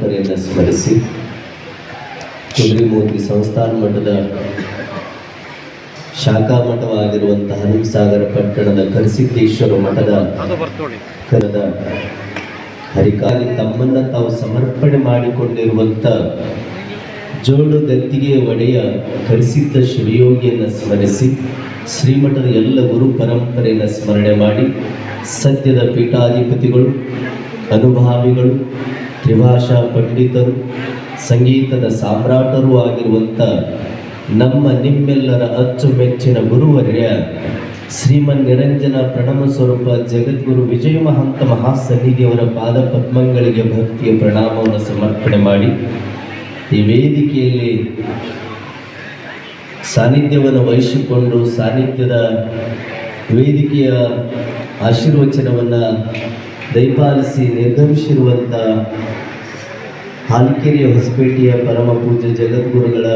ಪರಂಪರೆಯನ್ನು ಸ್ಮರಿಸಿ. ಕುದುರೆಮೂರ್ತಿ ಸಂಸ್ಥಾನ ಮಠದ ಶಾಖಾ ಮಠವಾಗಿರುವಂತಹ ಹರಿಸಾಗರ ಪಟ್ಟಣದ ಕರಿಸಿದ್ದೇಶ್ವರ ಮಠದ ಕರದ ಹರಿಕಾರಿ ತಮ್ಮನ್ನ ತಾವು ಸಮರ್ಪಣೆ ಮಾಡಿಕೊಂಡಿರುವಂತ ಜೋಡು ಗತ್ತಿಗೆ ಒಡೆಯ ಕರಿಸಿದ್ದ ಶಿವಯೋಗಿಯನ್ನು ಸ್ಮರಿಸಿ, ಶ್ರೀಮಠದ ಎಲ್ಲ ಗುರು ಪರಂಪರೆಯನ್ನು ಸ್ಮರಣೆ ಮಾಡಿ ಸತ್ಯದ ಪೀಠಾಧಿಪತಿಗಳು, ಅನುಭಾವಿಗಳು ತ್ರಿಭಾಷಾ ಪಂಡಿತರು, ಸಂಗೀತದ ಸಾಮ್ರಾಟರೂ ಆಗಿರುವಂಥ ನಮ್ಮ ನಿಮ್ಮೆಲ್ಲರ ಅಚ್ಚುಮೆಚ್ಚಿನ ಗುರುವರ್ಯ ಶ್ರೀಮನ್ ನಿರಂಜನ ಪ್ರಣಮ ಸ್ವರೂಪ ಜಗದ್ಗುರು ವಿಜಯ ಮಹಂತ ಮಹಾಸನ್ನಿಧಿಯವರ ಪಾದ ಪದ್ಮಗಳಿಗೆ ಭಕ್ತಿಯ ಪ್ರಣಾಮವನ್ನು ಸಮರ್ಪಣೆ ಮಾಡಿ, ಈ ವೇದಿಕೆಯಲ್ಲಿ ಸಾನ್ನಿಧ್ಯವನ್ನು ವಹಿಸಿಕೊಂಡು ಸಾನ್ನಿಧ್ಯದ ವೇದಿಕೆಯ ಆಶೀರ್ವಚನವನ್ನು ದಯಪಾಲಿಸಿ ನಿರ್ಗಮಿಸಿರುವಂಥ ಹಾಲ್ಕೆರೆಯ ಹೊಸಪೇಟೆಯ ಪರಮ ಪೂಜ್ಯ ಜಗದ್ಗುರುಗಳ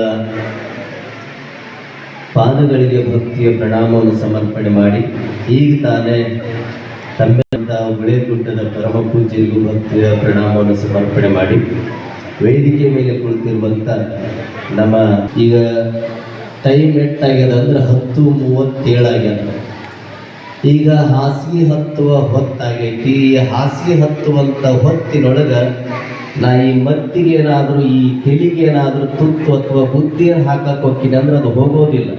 ಪಾದಗಳಿಗೆ ಭಕ್ತಿಯ ಪ್ರಣಾಮವನ್ನು ಸಮರ್ಪಣೆ ಮಾಡಿ, ಈಗ ತಾನೇ ತಮ್ಮೆಂತ ಗುಡ್ಡದ ಪರಮ ಪೂಜೆಗೂ ಭಕ್ತಿಯ ಪ್ರಣಾಮವನ್ನು ಸಮರ್ಪಣೆ ಮಾಡಿ, ವೇದಿಕೆ ಮೇಲೆ ಕುಳಿತಿರುವಂಥ ನಮ್ಮ ಈಗ ಟೈಮ್ ಎಟ್ಟಾಗ್ಯದ ಅಂದ್ರೆ ಹತ್ತು ಮೂವತ್ತೇಳಾಗ್ಯದ. ಈಗ ಹಾಸಿಗೆ ಹತ್ತುವ ಹೊತ್ತಾಗೈತಿ. ಈ ಹಾಸಿಗೆ ಹತ್ತುವಂಥ ಹೊತ್ತಿನೊಳಗ ನಾ ಈ ಮತ್ತಿಗೆ ಏನಾದರೂ ಈ ತೆಲಿಗೆ ಏನಾದರೂ ತುತ್ತು ಅಥವಾ ಬುದ್ಧಿಯನ್ನು ಹಾಕಕ್ಕೆ ಹೋಗ್ತೀನಿ ಅಂದ್ರೆ ಅದು ಹೋಗೋದಿಲ್ಲ.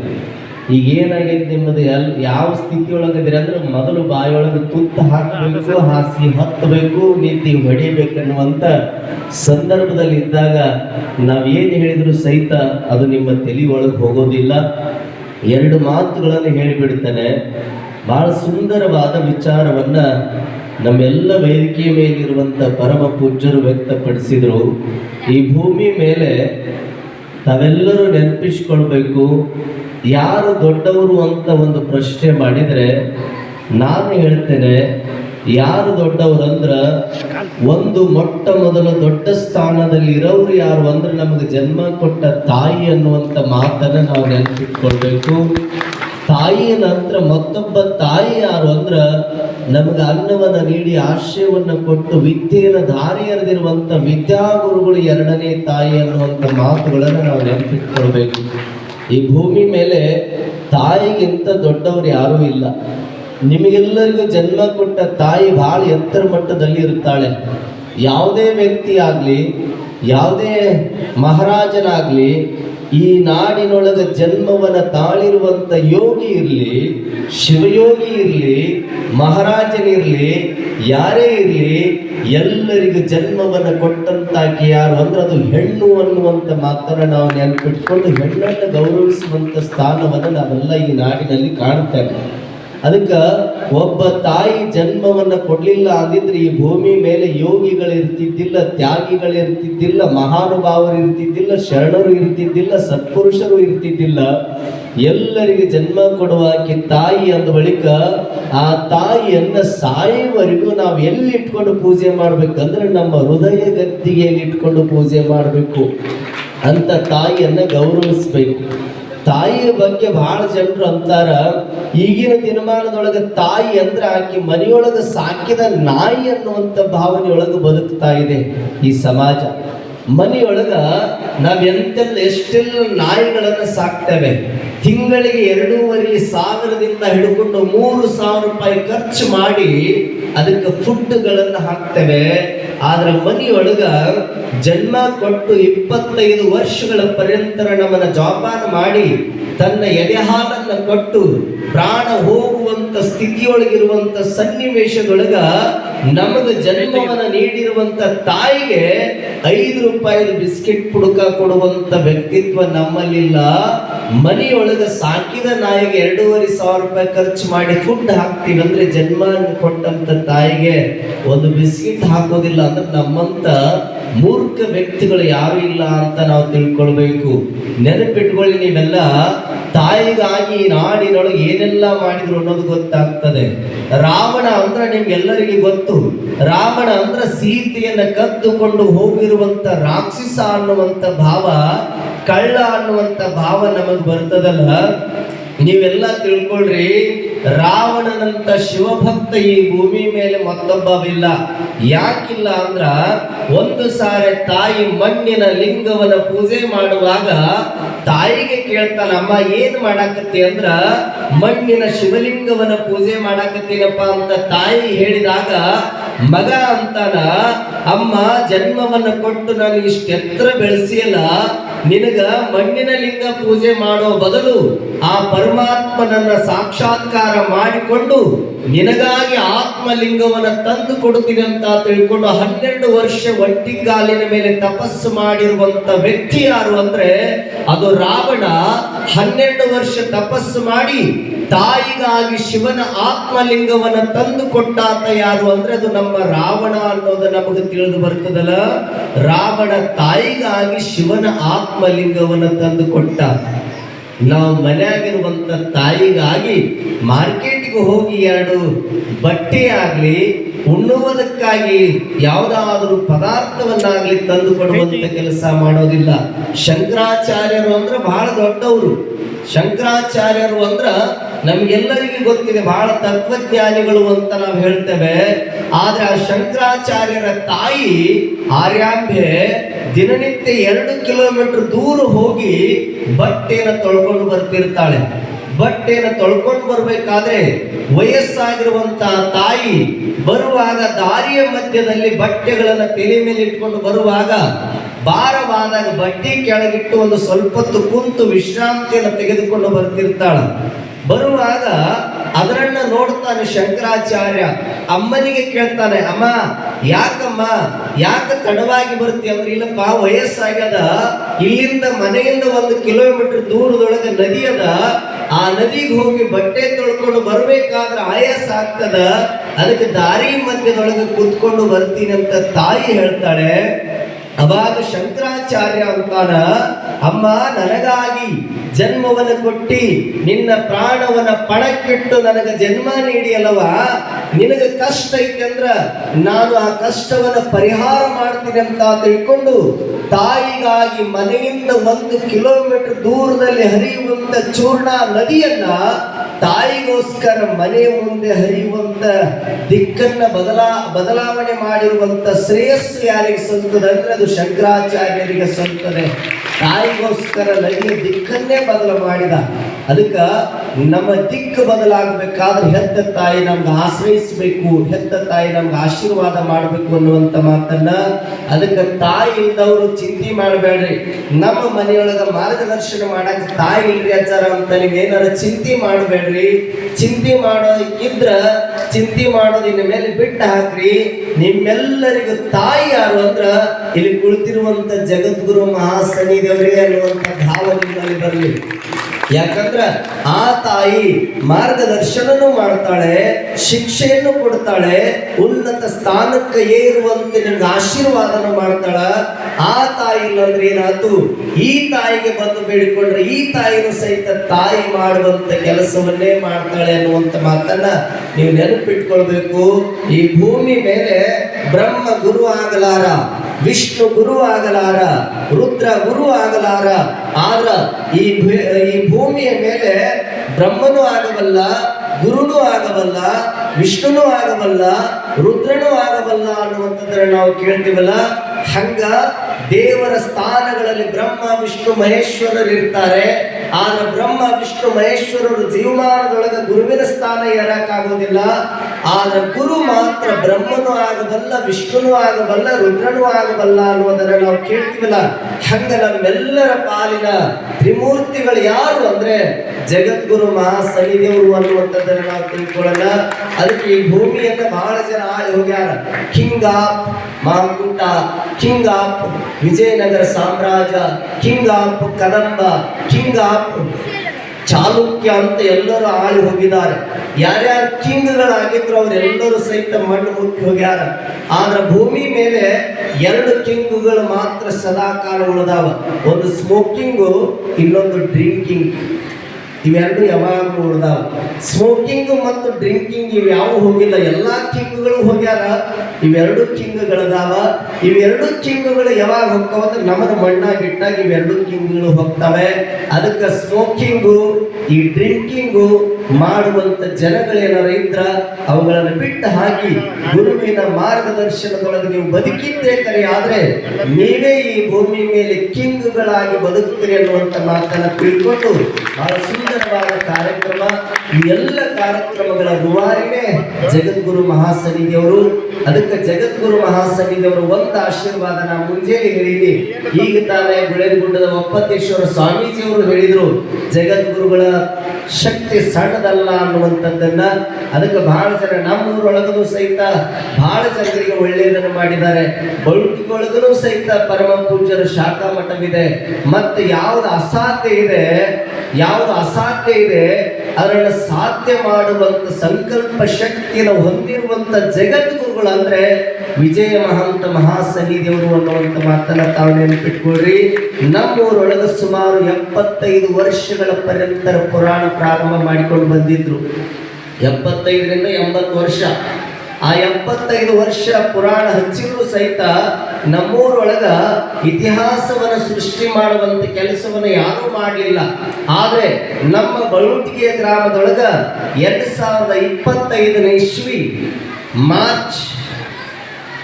ಈಗ ಏನಾಗೈತಿ ನಿಮ್ಮದು ಎಲ್, ಯಾವ ಸ್ಥಿತಿಯೊಳಗದಿರಿ ಅಂದ್ರೆ ಮೊದಲು ಬಾಯಿಯೊಳಗೆ ತುತ್ತು ಹಾಕಬೇಕು ಹಾಸಿ ಹತ್ತಬೇಕು, ನೀತಿ ಹೊಡಿಬೇಕು ಅನ್ನುವಂತ ಸಂದರ್ಭದಲ್ಲಿ ಇದ್ದಾಗ ನಾವೇನು ಹೇಳಿದ್ರು ಸಹಿತ ಅದು ನಿಮ್ಮ ತಲೆಯೊಳಗೆ ಹೋಗೋದಿಲ್ಲ. ಎರಡು ಮಾತುಗಳನ್ನು ಹೇಳಿಬಿಡ್ತಾನೆ. ಬಹಳ ಸುಂದರವಾದ ವಿಚಾರವನ್ನ ನಮ್ಮೆಲ್ಲ ವೇದಿಕೆಯ ಮೇಲಿರುವಂಥ ಪರಮ ಪೂಜ್ಯರು ವ್ಯಕ್ತಪಡಿಸಿದರು. ಈ ಭೂಮಿ ಮೇಲೆ ತಾವೆಲ್ಲರೂ ನೆನಪಿಸ್ಕೊಳ್ಬೇಕು. ಯಾರು ದೊಡ್ಡವರು ಅಂತ ಒಂದು ಪ್ರಶ್ನೆ ಮಾಡಿದರೆ ನಾನು ಹೇಳ್ತೇನೆ, ಯಾರು ದೊಡ್ಡವರು ಅಂದ್ರ ಒಂದು ಮೊಟ್ಟ ಮೊದಲ ದೊಡ್ಡ ಸ್ಥಾನದಲ್ಲಿ ಇರೋರು ಯಾರು ಅಂದ್ರೆ ನಮಗೆ ಜನ್ಮ ಕೊಟ್ಟ ತಾಯಿ ಅನ್ನುವಂಥ ಮಾತನ್ನು ನಾವು ನೆನಪಿಟ್ಕೊಳ್ಬೇಕು. ತಾಯಿಯ ನಂತರ ಮತ್ತೊಬ್ಬ ತಾಯಿ ಯಾರು ಅಂದ್ರ ನಮಗೆ ಅನ್ನವನ್ನ ನೀಡಿ ಆಶ್ರಯವನ್ನ ಕೊಟ್ಟು ವಿದ್ಯೆಯನ್ನು ದಾರಿ ಎರೆದಿರುವಂತ ವಿದ್ಯಾಗುರುಗಳು ಎರಡನೇ ತಾಯಿ ಅನ್ನುವಂತ ಮಾತುಗಳನ್ನು ನಾವು ನೆನಪಿಟ್ಕೊಳ್ಬೇಕು. ಈ ಭೂಮಿ ಮೇಲೆ ತಾಯಿಗಿಂತ ದೊಡ್ಡವರು ಯಾರೂ ಇಲ್ಲ. ನಿಮಗೆಲ್ಲರಿಗೂ ಜನ್ಮ ಕೊಟ್ಟ ತಾಯಿ ಬಹಳ ಎತ್ತರ ಮಟ್ಟದಲ್ಲಿ ಇರುತ್ತಾಳೆ ಯಾವುದೇ ವ್ಯಕ್ತಿ ಆಗಲಿ ಯಾವುದೇ ಮಹಾರಾಜನಾಗಲಿ, ಈ ನಾಡಿನೊಳಗೆ ಜನ್ಮವನ್ನು ತಾಳಿರುವಂಥ ಯೋಗಿ ಇರಲಿ, ಶಿವಯೋಗಿ ಇರಲಿ, ಮಹಾರಾಜನಿರಲಿ, ಯಾರೇ ಇರಲಿ, ಎಲ್ಲರಿಗೂ ಜನ್ಮವನ್ನು ಕೊಟ್ಟಂತಾಕಿ ಯಾರು ಅಂದ್ರೆ ಅದು ಹೆಣ್ಣು ಅನ್ನುವಂಥ ಮಾತನ್ನ ನಾವು ನೆನಪಿಟ್ಕೊಂಡು ಹೆಣ್ಣನ್ನು ಗೌರವಿಸುವಂಥ ಸ್ಥಾನವನ್ನು ನಾವೆಲ್ಲ ಈ ನಾಡಿನಲ್ಲಿ ಕಾಣ್ತೇವೆ. ಅದಕ್ಕೆ ಒಬ್ಬ ತಾಯಿ ಜನ್ಮವನ್ನ ಕೊಡ್ಲಿಲ್ಲ ಅಂದಿದ್ರೆ ಈ ಭೂಮಿ ಮೇಲೆ ಯೋಗಿಗಳು ಇರ್ತಿದ್ದಿಲ್ಲ ತ್ಯಾಗಿಗಳು ಇರ್ತಿದ್ದಿಲ್ಲ ಮಹಾನುಭಾವರು ಇರ್ತಿದ್ದಿಲ್ಲ, ಶರಣರು ಇರ್ತಿದ್ದಿಲ್ಲ, ಸತ್ಪುರುಷರು ಇರ್ತಿದ್ದಿಲ್ಲ. ಎಲ್ಲರಿಗೆ ಜನ್ಮ ಕೊಡುವಾಕಿ ತಾಯಿ ಅಂದ ಬಳಿಕ ಆ ತಾಯಿಯನ್ನ ಸಾಯುವರೆಗೂ ನಾವು ಎಲ್ಲಿ ಇಟ್ಕೊಂಡು ಪೂಜೆ ಮಾಡ್ಬೇಕಂದ್ರೆ ನಮ್ಮ ಹೃದಯ ಗತ್ತಿಗೆ ಇಟ್ಕೊಂಡು ಪೂಜೆ ಮಾಡಬೇಕು ಅಂತ ತಾಯಿಯನ್ನ ಗೌರವಿಸ್ಬೇಕು. ತಾಯಿಯ ಬಗ್ಗೆ ಬಹಳ ಜನರು ಅಂತಾರ, ಈಗಿನ ದಿನಮಾನದೊಳಗೆ ತಾಯಿ ಅಂದ್ರೆ ಆಕೆ ಮನೆಯೊಳಗೆ ಸಾಕಿದ ನಾಯಿ ಅನ್ನುವಂಥ ಭಾವನೆಯೊಳಗೆ ಬದುಕ್ತಾ ಇದೆ ಈ ಸಮಾಜ. ಮನೆಯೊಳಗ ನಾವ್ ಎಂತೆಲ್ಲ ಎಷ್ಟೆಲ್ಲ ನಾಯಿಗಳನ್ನ ಸಾಕ್ತೇವೆ. ತಿಂಗಳಿಗೆ ಎರಡೂವರೆ ಸಾವಿರದಿಂದ ಹಿಡ್ಕೊಂಡು ಮೂರು ಸಾವಿರ ರೂಪಾಯಿ ಖರ್ಚು ಮಾಡಿ ಅದಕ್ಕೆ ಫುಡ್ಗಳನ್ನು ಹಾಕ್ತೇವೆ. ಆದ್ರೆ ಮನೆಯೊಳಗ ಜನ್ಮ ಕೊಟ್ಟು ಇಪ್ಪತ್ತೈದು ವರ್ಷಗಳ ಪರ್ಯಂತರ ನಮ್ಮನ್ನ ಜೋಪಾನ ಮಾಡಿ ತನ್ನ ಎದೆ ಹಾಲನ್ನ ಕೊಟ್ಟು ಪ್ರಾಣ ಹೋಗುವಂತ ಸ್ಥಿತಿಯೊಳಗಿರುವಂತ ಸನ್ನಿವೇಶದೊಳಗ ನಮಗ ಜನ್ಮವನ್ನ ನೀಡಿರುವಂತ ತಾಯಿಗೆ ಐದು ರೂಪಾಯಿ ಬಿಸ್ಕೆಟ್ ಪುಡುಕ ಕೊಡುವಂತ ವ್ಯಕ್ತಿತ್ವ ನಮ್ಮಲ್ಲಿಲ್ಲ. ಮನೆಯೊಳಗ ಸಾಕಿದ ನಾಯಿಗೆ ಎರಡೂವರೆ ಸಾವಿರ ರೂಪಾಯಿ ಖರ್ಚು ಮಾಡಿ ಫುಡ್ ಹಾಕ್ತೀವಿ ಅಂದ್ರೆ ಜನ್ಮ ಕೊಟ್ಟಂತ ತಾಯಿಗೆ ಒಂದು ಬಿಸ್ಕೆಟ್ ಹಾಕೋದಿಲ್ಲ ಅಂದ್ರೆ ನಮ್ಮಂತ ಮೂರ್ಖ ವ್ಯಕ್ತಿಗಳು ಯಾರು ಇಲ್ಲ ಅಂತ ನಾವು ತಿಳ್ಕೊಳ್ಬೇಕು. ನೆನಪಿಟ್ಕೊಳ್ಳಿ ನೀವೆಲ್ಲ ತಾಯಿಗಾಗಿ ನಾಡಿನೊಳಗೆ ಏನೆಲ್ಲ ಮಾಡಿದ್ರು ಅನ್ನೋದು ಗೊತ್ತಾಗ್ತದೆ. ರಾವಣ ಅಂದ್ರ ನಿಮ್ಗೆಲ್ಲರಿಗೆ ಗೊತ್ತು. ರಾವಣ ಅಂದ್ರ ಸೀತೆಯನ್ನ ಕದ್ದುಕೊಂಡು ಹೋಗಿರುವಂತ ರಾಕ್ಷಸ ಅನ್ನುವಂತ ಭಾವ, ಕಳ್ಳ ಅನ್ನುವಂತ ಭಾವ ನಮಗ್ ಬರ್ತದಲ್ಲ. ನೀವೆಲ್ಲ ತಿಳ್ಕೊಳ್ರಿ ರಾವಣನಂತ ಶಿವಭಕ್ತ ಈ ಭೂಮಿ ಮೇಲೆ ಮತ್ತೊಬ್ಬವಿಲ್ಲ. ಯಾಕಿಲ್ಲ ಅಂದ್ರ ಒಂದು ಸಾರಿ ತಾಯಿ ಮಣ್ಣಿನ ಲಿಂಗವನ್ನ ಪೂಜೆ ಮಾಡುವಾಗ ತಾಯಿಗೆ ಕೇಳ್ತಾನ, ಅಮ್ಮ, ಏನ್ ಮಾಡಾಕತ್ತಿ ಅಂದ್ರ ಮಣ್ಣಿನ ಶಿವಲಿಂಗವನ್ನ ಪೂಜೆ ಮಾಡಾಕತ್ತೀನಪ್ಪ ಅಂತ ತಾಯಿ ಹೇಳಿದಾಗ ಮಗ ಅಂತಾನ, ಅಮ್ಮ, ಜನ್ಮವನ್ನ ಕೊಟ್ಟು ನಾನು ಇಷ್ಟೆತ್ರ ಬೆಳೆಸಿಯಲ್ಲ ನಿನಗ ಮಣ್ಣಿನ ಲಿಂಗ ಪೂಜೆ ಮಾಡೋ ಬದಲು ಆ ಪರಮಾತ್ಮನನ್ನ ಸಾಕ್ಷಾತ್ಕಾರ ಮಾಡಿಕೊಂಡು ನಿನಗಾಗಿ ಆತ್ಮಲಿಂಗವನ್ನ ತಂದು ಕೊಡುತ್ತೀನಿ ಅಂತ ತಿಳ್ಕೊಂಡು ಹನ್ನೆರಡು ವರ್ಷ ಒಟ್ಟಿಗಾಲಿನ ಮೇಲೆ ತಪಸ್ಸು ಮಾಡಿರುವಂತ ವ್ಯಕ್ತಿ ಯಾರು ಅಂದ್ರೆ ಅದು ರಾವಣ. ಹನ್ನೆರಡು ವರ್ಷ ತಪಸ್ಸು ಮಾಡಿ ತಾಯಿಗಾಗಿ ಶಿವನ ಆತ್ಮಲಿಂಗವನ್ನ ತಂದು ಕೊಟ್ಟಾತ ಯಾರು ಅಂದ್ರೆ ಅದು ನಮ್ಮ ರಾವಣ ಅನ್ನೋದು ನಮಗೆ ತಿಳಿದು ಬರ್ತದಲ್ಲ. ರಾವಣ ತಾಯಿಗಾಗಿ ಶಿವನ ಆತ್ಮಲಿಂಗವನ್ನ ತಂದು ಕೊಟ್ಟ ನಾವು ಮನೆಯಾಗಿರುವಂತ ತಾಯಿಗಾಗಿ ಮಾರ್ಕೆಟ್ಗೆ ಹೋಗಿ ಎರಡು ಬಟ್ಟೆ ಆಗ್ಲಿ ಉಣ್ಣುವುದಕ್ಕಾಗಿ ಯಾವುದಾದರೂ ಪದಾರ್ಥವನ್ನಾಗ್ಲಿ ತಂದು ಕೊಡುವಂತ ಕೆಲಸ ಮಾಡೋದಿಲ್ಲ. ಶಂಕರಾಚಾರ್ಯರು ಅಂದ್ರೆ ಬಹಳ ದೊಡ್ಡವರು. ಶಂಕರಾಚಾರ್ಯರು ಅಂದ್ರ ನಮ್ಗೆಲ್ಲರಿಗೂ ಗೊತ್ತಿದೆ, ಬಹಳ ತತ್ವಜ್ಞಾನಿಗಳು ಅಂತ ನಾವು ಹೇಳ್ತೇವೆ. ಆದ್ರೆ ಆ ಶಂಕರಾಚಾರ್ಯರ ತಾಯಿ ಆರ್ಯಾಂಬೆ ದಿನನಿತ್ಯ ಎರಡು ಕಿಲೋಮೀಟರ್ ದೂರ ಹೋಗಿ ಬಟ್ಟೆನ ತೊಳ್ಕೊಂಡು ಬರ್ತಿರ್ತಾಳೆ. ಬಟ್ಟೆನ ತೊಳ್ಕೊಂಡು ಬರ್ಬೇಕಾದ್ರೆ ವಯಸ್ಸಾಗಿರುವಂತ ತಾಯಿ ಬರುವಾಗ ದಾರಿಯ ಮಧ್ಯದಲ್ಲಿ ಬಟ್ಟೆಗಳನ್ನ ತಲೆ ಮೇಲೆ ಇಟ್ಕೊಂಡು ಬರುವಾಗ ಭಾರವಾದಾಗ ಬಟ್ಟೆ ಕೆಳಗಿಟ್ಟು ಒಂದು ಸ್ವಲ್ಪ ಹೊತ್ತು ಕುಂತು ವಿಶ್ರಾಂತಿಯನ್ನು ತೆಗೆದುಕೊಂಡು ಬರ್ತಿರ್ತಾಳ. ಬರುವಾಗ ಅದರನ್ನ ನೋಡ್ತಾನೆ ಶಂಕರಾಚಾರ್ಯ. ಅಮ್ಮನಿಗೆ ಕೇಳ್ತಾನೆ, ಅಮ್ಮ, ಯಾಕಮ್ಮ, ಯಾಕ ತಡವಾಗಿ ಬರ್ತಿ? ಅಂದ್ರೆ, ಇಲ್ಲಪ್ಪ, ವಯಸ್ಸಾಗ್ಯದ. ಇಲ್ಲಿಂದ ಮನೆಯಿಂದ ಒಂದು ಕಿಲೋಮೀಟರ್ ದೂರದೊಳಗೆ ನದಿ ಅದ. ಆ ನದಿಗೆ ಹೋಗಿ ಬಟ್ಟೆ ತೊಳ್ಕೊಂಡು ಬರ್ಬೇಕಾದ್ರೆ ಆಯಾಸ ಆಗ್ತದ. ಅದಕ್ಕೆ ದಾರಿ ಮಧ್ಯದೊಳಗೆ ಕೂತ್ಕೊಂಡು ಬರ್ತೀನಿ ಅಂತ ತಾಯಿ ಹೇಳ್ತಾಳೆ. ಅವಾಗ ಶಂಕರಾಚಾರ್ಯ ಅಂತಾನ, ಅಮ್ಮ, ನನಗಾಗಿ ಜನ್ಮವನ್ನು ಕೊಟ್ಟಿ ನಿನ್ನ ಪ್ರಾಣವನ್ನ ಪಣಕ್ಕಿಟ್ಟು ನನಗೆ ಜನ್ಮ ನೀಡಿಯಲ್ಲವ ನಿನಗೆ ಕಷ್ಟ ಐತೆಂದ್ರ ನಾನು ಆ ಕಷ್ಟವನ್ನ ಪರಿಹಾರ ಮಾಡ್ತೀನಿ ಅಂತ ತಿಳ್ಕೊಂಡು ತಾಯಿಗಾಗಿ ಮನೆಯಿಂದ ಒಂದು ಕಿಲೋಮೀಟರ್ ದೂರದಲ್ಲಿ ಹರಿಯುವಂತ ಚೂರ್ಣ ನದಿಯನ್ನ ತಾಯಿಗೋಸ್ಕರ ಮನೆ ಮುಂದೆ ಹರಿಯುವಂತ ದಿಕ್ಕನ್ನ ಬದಲಾ ಬದಲಾವಣೆ ಮಾಡಿರುವಂತ ಶ್ರೇಯಸ್ಸು ಯಾರಿಗೆ ಸಲ್ತದೆ ಅಂದ್ರೆ ಅದು ಶಂಕರಾಚಾರ್ಯರಿಗೆ ಸಲ್ತದೆ ತಾಯಿಗೋಸ್ಕರ ನದಿಯ ದಿಕ್ಕನ್ನೇ ಬದಲ ಮಾಡಿದ. ಅದಕ್ಕ ನಮ್ಮ ದಿಕ್ಕು ಬದಲಾಗಬೇಕಾದ್ರೆ ಹೆತ್ತ ತಾಯಿ ನಮ್ಗೆ ಆಶ್ರಯಿಸಬೇಕು, ಹೆತ್ತ ತಾಯಿ ನಮ್ಗೆ ಆಶೀರ್ವಾದ ಮಾಡಬೇಕು ಅನ್ನುವಂತ ಮಾತನ್ನ ಅದಕ್ಕೆ ತಾಯಿ ಇಲ್ದವರು ಚಿಂತೆ ಮಾಡಬೇಡ್ರಿ. ನಮ್ಮ ಮನೆಯೊಳಗೆ ಮಾರ್ಗದರ್ಶನ ಮಾಡಕ್ ತಾಯಿ ಇಲ್ರಿ ಆಚಾರ ಅಂತ ನೀವು ಏನಾರ ಚಿಂತೆ ಮಾಡಬೇಡ್ರಿ. ಚಿಂತೆ ಮಾಡೋದಕ್ಕಿದ್ರ ಚಿಂತೆ ನಿಮ್ಮ ಮೇಲೆ ಬಿಟ್ಟು ಹಾಕ್ರಿ ನಿಮ್ಮೆಲ್ಲರಿಗೂ ತಾಯಿ ಯಾರು ಅಂದ್ರ ಇಲ್ಲಿ ಕುಳಿತಿರುವಂತ ಜಗದ್ಗುರು ಮಹಾಸನಿ ದೇವರಿಗೆ ಅನ್ನುವಂತ ಭಾವನೆಗಳಲ್ಲಿ ಬರಲಿ. ಯಾಕಂದ್ರ ಆ ತಾಯಿ ಮಾರ್ಗದರ್ಶನನೂ ಮಾಡ್ತಾಳೆ, ಶಿಕ್ಷೆಯನ್ನು ಕೊಡ್ತಾಳೆ, ಉನ್ನತ ಸ್ಥಾನಕ್ಕೆ ಏರುವಂತೆ ನಿಮ್ಗೆ ಆಶೀರ್ವಾದನ ಮಾಡ್ತಾಳ. ಆ ತಾಯಿ ಇಲ್ಲಂದ್ರೆ ಏನಾಯ್ತು? ಈ ತಾಯಿಗೆ ಬಂದು ಬೇಡಿಕೊಂಡ್ರೆ ಈ ತಾಯಿನೂ ಸಹಿತ ತಾಯಿ ಮಾಡುವಂತ ಕೆಲಸವನ್ನೇ ಮಾಡ್ತಾಳೆ ಅನ್ನುವಂತ ಮಾತನ್ನ ನೀವು ನೆನಪಿಟ್ಕೊಳ್ಬೇಕು. ಈ ಭೂಮಿ ಮೇಲೆ ಬ್ರಹ್ಮ ಗುರು ಆಗಲಾರ, ವಿಷ್ಣು ಗುರು ಆಗಲಾರ, ರುದ್ರ ಗುರು ಆಗಲಾರ. ಆದ್ರ ಈ ಈ ಭೂಮಿಯ ಮೇಲೆ ಬ್ರಹ್ಮನೂ ಆಗಬಲ್ಲ, ಗುರುನೂ ಆಗಬಲ್ಲ, ವಿಷ್ಣುನೂ ಆಗಬಲ್ಲ, ರುದ್ರನೂ ಆಗಬಲ್ಲ ಅನ್ನುವಂಥದ್ದನ್ನ ನಾವು ಕೇಳ್ತೀವಲ್ಲ. ಹಂಗ ದೇವರ ಸ್ಥಾನಗಳಲ್ಲಿ ಬ್ರಹ್ಮ, ವಿಷ್ಣು, ಮಹೇಶ್ವರರು ಇರ್ತಾರೆ. ಆದ್ರೆ ಬ್ರಹ್ಮ, ವಿಷ್ಣು, ಮಹೇಶ್ವರರು ಜೀವಮಾನದೊಳಗೆ ಗುರುವಿನ ಸ್ಥಾನ ಏರಕ್ಕಾಗೋದಿಲ್ಲ. ಆದ್ರೆ ಗುರು ಮಾತ್ರ ಬ್ರಹ್ಮನೂ ಆಗಬಲ್ಲ, ವಿಷ್ಣುನೂ ಆಗಬಲ್ಲ, ರುದ್ರನೂ ಆಗಬಲ್ಲ ಅನ್ನೋದನ್ನ ನಾವು ಕೇಳ್ತೀವಲ್ಲ. ಹಂಗ ನಮ್ಮೆಲ್ಲರ ಪಾಲಿನ ತ್ರಿಮೂರ್ತಿಗಳು ಯಾರು ಅಂದ್ರೆ ಜಗದ್ಗುರು ಮಹಾಸನಿದೇವರು ಅನ್ನುವಂಥದ್ದನ್ನ ನಾವು ತಿಳ್ಕೊಳ್ಳಲ್ಲ. ಅದಕ್ಕೆ ಈ ಭೂಮಿಯನ್ನ ಬಹಳ ಜನ ಆಳಿ ಹೋಗ್ಯಾರ. ಕಿಂಗ್ ಆಫ್ ಮಾಕುಟ ಕಿಂಗ್ ಆಫ್ ವಿಜಯನಗರ ಸಾಮ್ರಾಜ್ಯ king of Kadamba king of Chalukya ಅಂತ ಎಲ್ಲರೂ ಆಳಿ ಹೋಗಿದ್ದಾರೆ. ಯಾರ್ಯಾರು ಕಿಂಗ್ಗಳಾಗಿದ್ರು ಅವರೆಲ್ಲರೂ ಸಹಿತ ಮಣ್ಣು ಮುಟ್ಟಿ ಹೋಗ್ಯಾರ. ಆದ್ರೆ ಭೂಮಿ ಮೇಲೆ ಎರಡು ಕಿಂಗ್ಗಳು ಮಾತ್ರ ಸದಾಕಾಲ ಉಳಿದಾವ. ಒಂದು ಸ್ಮೋಕಿಂಗು, ಇನ್ನೊಂದು ಡ್ರಿಂಕಿಂಗ್. ಇವೆರಡು ಯಾವಾಗ ಉಳ್ದಾವ. ಸ್ಮೋಕಿಂಗ್ ಮತ್ತು ಡ್ರಿಂಕಿಂಗ್ ಇವು ಯಾವ ಹೋಗಿಲ್ಲ. ಎಲ್ಲಾ ಕಿಂಗ್ಗಳು ಹೋಗ್ಯಾರ. ಇವೆರಡು ಕಿಂಗ್ಗಳದಾವ. ಇವೆರಡು ಕಿಂಗ್ಗಳು ಯಾವಾಗ ಹೋಗ್ತಾವ ಅಂದ್ರೆ ಮಣ್ಣಾಗ ಇಟ್ಟಾಗ ಇವೆರಡು ಕಿಂಗ್ಗಳು ಹೋಗ್ತವೆ. ಅದಕ್ಕೆ ಸ್ಮೋಕಿಂಗು ಈ ಡ್ರಿಂಕಿಂಗು ಮಾಡುವಂತ ಜನಗಳೇನಾರ ಇದ್ರ ಅವುಗಳನ್ನು ಬಿಟ್ಟು ಹಾಕಿ ಗುರುವಿನ ಮಾರ್ಗದರ್ಶನದೊಳಗೆ ನೀವು ಬದುಕಿದ್ದೇ ಕರೆ, ಆದ್ರೆ ನೀವೇ ಈ ಭೂಮಿ ಮೇಲೆ ಕಿಂಗ್ಗಳಾಗಿ ಬದುಕ್ತೀರಿ ಅನ್ನುವಂತ ಮಾತನ್ನ ತಿಳ್ಕೊಂಡು ಬಹಳ ಸುಂದರವಾದ ಕಾರ್ಯಕ್ರಮ. ಈ ಎಲ್ಲ ಕಾರ್ಯಕ್ರಮಗಳ ರೂವಾರಿನೇ ಜಗದ್ಗುರು ಮಹಾಸನ್ನಿಧಿಯವರು ಅದಕ್ಕೆ ಜಗದ್ಗುರು ಮಹಾಸನ್ನಿಧಿಯವರು ಒಂದು ಆಶೀರ್ವಾದ ನಾ ಮುಂಜಾನೆ ಹೇಳಿನಿ. ಈಗ ತಾನೇ ಗುಳೇದಗುಡ್ಡದ ಒಪ್ಪತ್ತೇಶ್ವರ ಸ್ವಾಮೀಜಿಯವರು ಹೇಳಿದ್ರು, ಜಗದ್ಗುರುಗಳ ಶಕ್ತಿ ಸಣ್ಣದಲ್ಲ ಅನ್ನುವಂಥದ್ದನ್ನ ಅದಕ್ಕೆ ಬಹಳ ಜನ ನಮ್ಮೂರೊಳಗೂ ಸಹಿತ ಬಹಳ ಜನರಿಗೆ ಒಳ್ಳೆಯದನ್ನು ಮಾಡಿದ್ದಾರೆ. ಬಳುಕೊಳಗೂ ಸಹಿತ ಪರಮ ಪೂಜ್ಯರ ಶಾಖಾ ಮಠವಿದೆ ಮತ್ತೆ ಯಾವ್ದು ಅಸಾಧ್ಯ ಇದೆ, ಯಾವ್ದು ಅಸಾಧ್ಯ ಇದೆ ಅದನ್ನು ಸಾಧ್ಯ ಮಾಡುವಂತ ಸಂಕಲ್ಪ ಶಕ್ತಿಯನ್ನು ಹೊಂದಿರುವಂತ ಜಗದ್ಗುರುಗಳು ಅಂದ್ರೆ ವಿಜಯ ಮಹಾಂತ ದೇವರು ಅನ್ನುವಂತ ಮಾತನ್ನ ತಾವು ನೆನಪಿಟ್ಕೊಳ್ರಿ. ನಮ್ಮೂರೊಳಗ ಸುಮಾರು ಎಪ್ಪತ್ತೈದು ವರ್ಷಗಳ ಪರ್ಯಂತ ಪುರಾಣ ಪ್ರಾರಂಭ ಮಾಡಿಕೊಂಡು ಬಂದಿದ್ರು. ಎಪ್ಪತ್ತೈದರಿಂದ ಎಂಬತ್ತು ವರ್ಷ. ಆ ಎಪ್ಪತ್ತೈದು ವರ್ಷ ಪುರಾಣ ಹಚ್ಚಿದ್ರು ಸಹಿತ ನಮ್ಮೂರೊಳಗ ಇತಿಹಾಸವನ್ನ ಸೃಷ್ಟಿ ಮಾಡುವಂತ ಕೆಲಸವನ್ನ ಯಾರೂ ಮಾಡಲಿಲ್ಲ. ಆದ್ರೆ ನಮ್ಮ ಬಳುಟಿಗೆ ಗ್ರಾಮದೊಳಗ ಎರಡ್ ಸಾವಿರದ ಇಪ್ಪತ್ತೈದನೇ ಇಸ್ವಿ ಮಾರ್ಚ್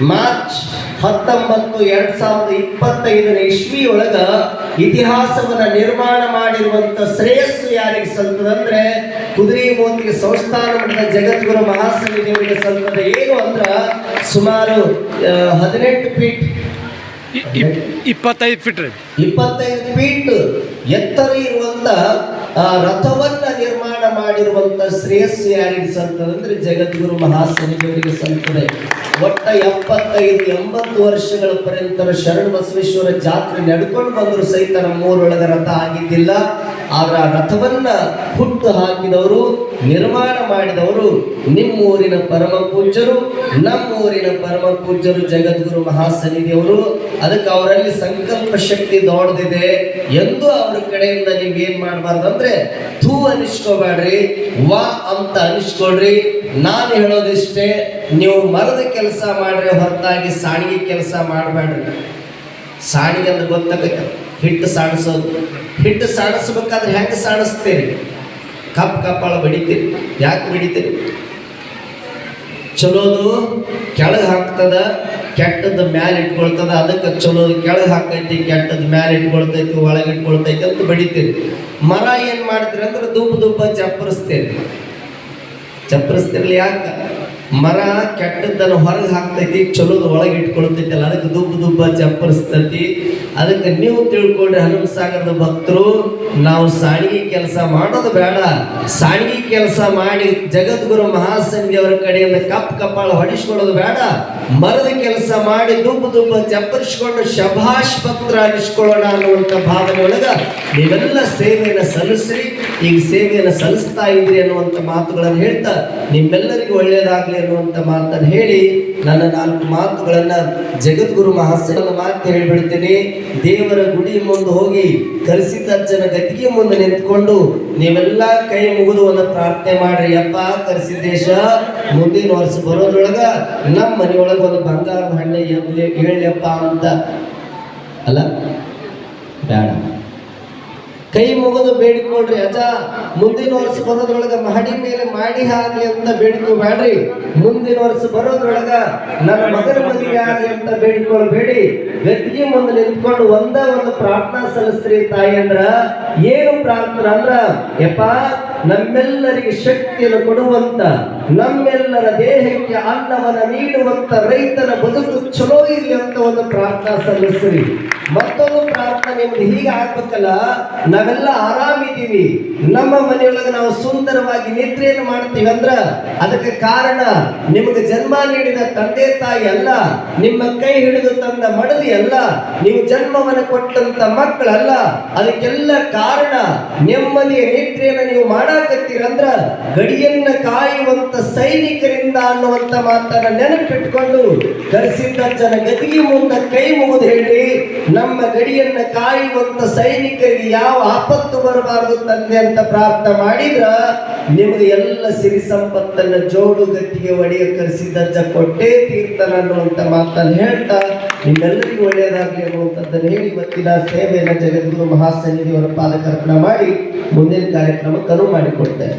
ಮಾರ್ಚ್ ಹತ್ತೊಂಬತ್ತು ಎರಡ್ ಸಾವಿರದ ಇಪ್ಪತ್ತೈದನೇ ಇಸ್ವಿಯೊಳಗ ಇತಿಹಾಸವನ್ನ ನಿರ್ಮಾಣ ಮಾಡಿರುವಂತ ಶ್ರೇಯಸ್ಸು ಯಾರಿಗೆ ಸಲ್ತದಂದ್ರೆ ಕುದುರೆ ಮೋತಿಗೆ ಸಂಸ್ಥಾನ ಮಟ್ಟದ ಜಗದ್ಗುರು ದೇವರಿಗೆ ಸಲ್ತದ ಏನು ಅಂದ್ರ ಸುಮಾರು ಹದಿನೆಂಟು ಫೀಟ್ ಇಪ್ಪತ್ತೈದು ಫೀಟ್ ಇಪ್ಪತ್ತೈದು ಫೀಟ್ ಎತ್ತರ ಇರುವಂತ ಆ, ರಥವನ್ನ ನಿರ್ಮಾಣ ಮಾಡಿರುವಂತ ಶ್ರೇಯಸ್ಸು ಯಾರಿಗೆ ಸಂತದಂದ್ರೆ ಜಗದ್ಗುರು ಮಹಾಸನಿಗಳಿಗೆ ಸಲ್ತದೆ. ಒಟ್ಟ ಎಪ್ಪತ್ತೈದು, ಎಂಬತ್ತು ವರ್ಷಗಳ ಪರ್ಯಂತರ ಶರಣ ಬಸವೇಶ್ವರ ಜಾತ್ರೆ ನಡ್ಕೊಂಡು ಬಂದ್ರು ಸಹಿತ ನಮ್ಮೂರೊಳಗ ರಥ ಆಗಿದ್ದಿಲ್ಲ. ಆದ್ರ ಆ ರಥವನ್ನ ಹುಟ್ಟು ಹಾಕಿದವರು, ನಿರ್ಮಾಣ ಮಾಡಿದವರು ನಿಮ್ಮೂರಿನ ಪರಮ ಪೂಜ್ಯರು, ನಮ್ಮೂರಿನ ಪರಮ ಪೂಜ್ಯರು ಜಗದ್ಗುರು ಮಹಾಸನಿಧಿಯವರು ಅದಕ್ಕೆ ಅವರಲ್ಲಿ ಸಂಕಲ್ಪ ಶಕ್ತಿ ದೊಡ್ಡದಿದೆ ಎಂದು ಅವ್ರ ಕಡೆಯಿಂದ ನೀವೇನ್ ಮಾಡಬಾರ್ದು ಅಂದ್ರೆ ಅನಿಸ್ಕೋಬೇಡ್ರಿ, ವಾ ಅಂತ ಅನಿಸ್ಕೊಳ್ರಿ. ನಾನು ಹೇಳೋದಿಷ್ಟೇ, ನೀವು ಮರದ ಕೆಲಸ ಮಾಡ್ರಿ, ಹೊರತಾಗಿ ಸಾಣಿಗೆ ಕೆಲಸ ಮಾಡಬೇಡ್ರಿ. ಸಾಣಿಗೆ ಅಂದ್ರೆ ಗೊತ್ತಾಗೈತೆ ಹಿಟ್ಟು ಸಾಣಿಸೋದು ಹಿಟ್ಟು ಸಾಣಿಸ್ಬೇಕಾದ್ರೆ ಹೆಂಗೆ ಸಾಣಿಸ್ತೇನೆ ಕಪ್ ಕಪ್ಪಾಳ ಬಡಿತೀರಿ ಯಾಕೆ ಬಡಿತೀರಿ ಚಲೋದು ಕೆಳಗೆ ಹಾಕ್ತದ, ಕೆಟ್ಟದ ಮ್ಯಾಲೆ ಇಟ್ಕೊಳ್ತದ. ಅದಕ್ಕೆ ಚಲೋದು ಕೆಳಗೆ ಹಾಕೈತಿ, ಕೆಟ್ಟದ ಮ್ಯಾಲೆ ಇಟ್ಕೊಳ್ತೈತಿ, ಒಳಗೆ ಇಟ್ಕೊಳ್ತೈತಿ ಅಂತ ಬಡಿತೀರಿ ಮರ ಏನು ಮಾಡ್ತೀರಿ ಅಂದ್ರೆ ದುಬ್ಬ ದುಬ್ಬ ಚಪ್ಪರಿಸ್ತೀರಿ. ಚಪ್ಪರಿಸ್ತಿರ್ಲಿ ಯಾಕ? ಮರ ಕೆಟ್ಟದ್ದನ್ನು ಹೊರಗೆ ಹಾಕ್ತೈತಿ, ಚಲೋದು ಒಳಗೆ ಇಟ್ಕೊಳ್ತೈತಲ್ಲ ಅದಕ್ಕೆ ದುಬ್ಬ ದುಬ್ಬ ಚಪ್ಪರಿಸ್ತೈತಿ. ಅದಕ್ಕೆ ನೀವು ತಿಳ್ಕೊಂಡ್ರೆ ಹನುಮ ಸಾಗರದ ಭಕ್ತರು, ನಾವು ಸಾಣಿಗೆ ಕೆಲಸ ಮಾಡೋದು ಬೇಡ. ಸಾಣಿಗೆ ಕೆಲಸ ಮಾಡಿ ಜಗದ್ಗುರು ಮಹಾಸಂಧಿ ಅವರ ಕಡೆಯಿಂದ ಕಪ್ ಕಪಾಳ ಹೊಡಿಸ್ಕೊಳ್ಳೋದು ಬೇಡ. ಮರದ ಕೆಲಸ ಮಾಡಿ ದುಬ್ಬ ದುಬ್ಬ ಚಪ್ಪರಿಸ್ಕೊಂಡು ಶಭಾಷ್ ಪತ್ರ ಅನಿಸ್ಕೊಳ್ಳೋಣ ಅನ್ನುವಂಥ ಭಾವನೆ ಒಳಗ ನೀವೆಲ್ಲ ಸೇವೆಯನ್ನು ಸಲ್ಲಿಸ್ರಿ. ಈಗ ಸೇವೆಯನ್ನು ಸಲ್ಲಿಸ್ತಾ ಇದ್ರಿ ಅನ್ನುವಂಥ ಮಾತುಗಳನ್ನು ಹೇಳ್ತಾ ನಿಮ್ಮೆಲ್ಲರಿಗೂ ಒಳ್ಳೆಯದಾಗಲಿ ಅನ್ನುವಂಥ ಮಾತನ್ನು ಹೇಳಿ ನನ್ನ ನಾಲ್ಕು ಮಾತುಗಳನ್ನು ಜಗದ್ಗುರು ಮಹಾಸನ ಮಾತು ಹೇಳಿಬಿಡ್ತೀನಿ. ದೇವರ ಗುಡಿ ಮುಂದೆ ಹೋಗಿ ಕರೆಸಿದ್ದಜ್ಜನ ಗದ್ದಿಗೆ ಮುಂದೆ ನಿಂತ್ಕೊಂಡು ನೀವೆಲ್ಲ ಕೈ ಮುಗಿದು ಒಂದು ಪ್ರಾರ್ಥನೆ ಮಾಡ್ರಿ. ಅಪ್ಪ ಕರೆಸಿದ್ದೇಶ ಮುಂದಿನ ವರ್ಷ ಬರೋದ್ರೊಳಗ ನಮ್ಮ ಮನೆಯೊಳಗೆ ಒಂದು ಬಂಗಾರದ ಹಣ್ಣೆ ಹೇಳಪ್ಪ ಅಂತ. ಅಲ್ಲ? ಬೇಡ. ಕೈ ಮುಗಿದು ಬೇಡಿಕೊಳ್ರಿ ಅಜ್ಜ. ಮುಂದಿನ ವರ್ಷ ಬರೋದ್ರೊಳಗ ಮಹಡಿ ಮೇಲೆ ಮಾಡಿ ಆಗ್ಲಿ ಅಂತ ಬೇಡಿಕೋಬೇಡ್ರಿ. ಮುಂದಿನ ವರ್ಷ ಬರೋದ್ರೊಳಗ ನನ್ನ ಮಗನ ಮದುವೆ ಆಗ್ಲಿ ಅಂತ ಬೇಡಿಕೊಳ್ಬೇಡಿ. ವ್ಯಕ್ತಿಗೆ ಮುಂದೆ ನಿಂತ್ಕೊಂಡು ಒಂದ ಒಂದು ಪ್ರಾರ್ಥನಾ ಸಲ್ಲಿಸ್ರಿ ತಾಯಿ ಅಂದ್ರ. ಏನು ಪ್ರಾರ್ಥನೆ ಅಂದ್ರ? ಯಪ್ಪ, ನಮ್ಮೆಲ್ಲರಿಗೆ ಶಕ್ತಿಯನ್ನು ಕೊಡುವಂತ, ನಮ್ಮೆಲ್ಲರ ದೇಹಕ್ಕೆ ಅನ್ನವನ್ನ ನೀಡುವಂತ ರೈತನ ಬದುಕು ಚಲೋ ಇರಲಿ ಅಂತ ಒಂದು ಪ್ರಾರ್ಥನಾ ಸಲ್ಲಿಸ್ರಿ. ಮತ್ತೊಂದು ಪ್ರಾರ್ಥನೆ ನಿಮ್ದು ಹೀಗೆ ಆಗ್ಬೇಕಲ್ಲ, ನಾವೆಲ್ಲ ಆರಾಮಿದ್ದೀವಿ. ನಮ್ಮ ಮನೆಯೊಳಗೆ ನಾವು ಸುಂದರವಾಗಿ ನಿದ್ರೆಯನ್ನು ಮಾಡ್ತೀವಿ ಅಂದ್ರ ಅದಕ್ಕೆ ಕಾರಣ ನಿಮಗೆ ಜನ್ಮ ನೀಡಿದ ತಂದೆ ತಾಯಿ ಅಲ್ಲ, ನಿಮ್ಮ ಕೈ ಹಿಡಿದು ತಂದ ಮಡದಿ ಅಲ್ಲ, ನೀವು ಜನ್ಮವನ್ನು ಕೊಟ್ಟಂತ ಮಕ್ಕಳಲ್ಲ. ಅದಕ್ಕೆಲ್ಲ ಕಾರಣ ನೆಮ್ಮದಿಯ ನಿದ್ರೆಯನ್ನು ನೀವು ಮಾಡಾಕತ್ತೀರಂದ್ರ ಗಡಿಯನ್ನ ಕಾಯುವಂತ ಸೈನಿಕರಿಂದ ಅನ್ನುವಂತ ಮಾತನ್ನ ನೆನಪಿಟ್ಕೊಂಡು ಕರೆಸಿದ್ದ ಜನ ಗತಿಗೆ ಮುಂದೆ ಕೈ ಮುಗಿದು ಹೇಳಿ ನಮ್ಮ ಗಡಿಯನ್ನ ಕಾಯುವಂತ ಸೈನಿಕರಿಗೆ ಯಾವ ಆಪತ್ತು ಬರಬಾರದು ತಂದೆ ಅಂತ ಪ್ರಾರ್ಥನೆ ಮಾಡಿದ್ರ, ನಿಮಗೆ ಎಲ್ಲ ಸಿರಿ ಸಂಪತ್ತನ್ನ ಜೋಡು ಗಟ್ಟಿಗೆ ಒಡೆಯ ಕರೆಸಿದ್ದಜ್ಜ ಕೊಟ್ಟೇ ತೀರ್ಥನ ಅನ್ನುವಂತ ಮಾತನ್ನು ಹೇಳ್ತಾ, ನಿಮ್ಮೆಲ್ಲರಿಗೂ ಒಳ್ಳೆಯದಾಗಲಿ ಅನ್ನುವಂಥದ್ದನ್ನು ಹೇಳಿ ಇವತ್ತಿನ ಸೇವೆಯನ್ನು ಜಗದ್ಗುರು ಮಹಾಸನ್ನಿಧಿಯವರ ಪಾದಕರ್ಪಣ ಮಾಡಿ ಮುಂದಿನ ಕಾರ್ಯಕ್ರಮ ಕರು ಮಾಡಿಕೊಡ್ತೇನೆ.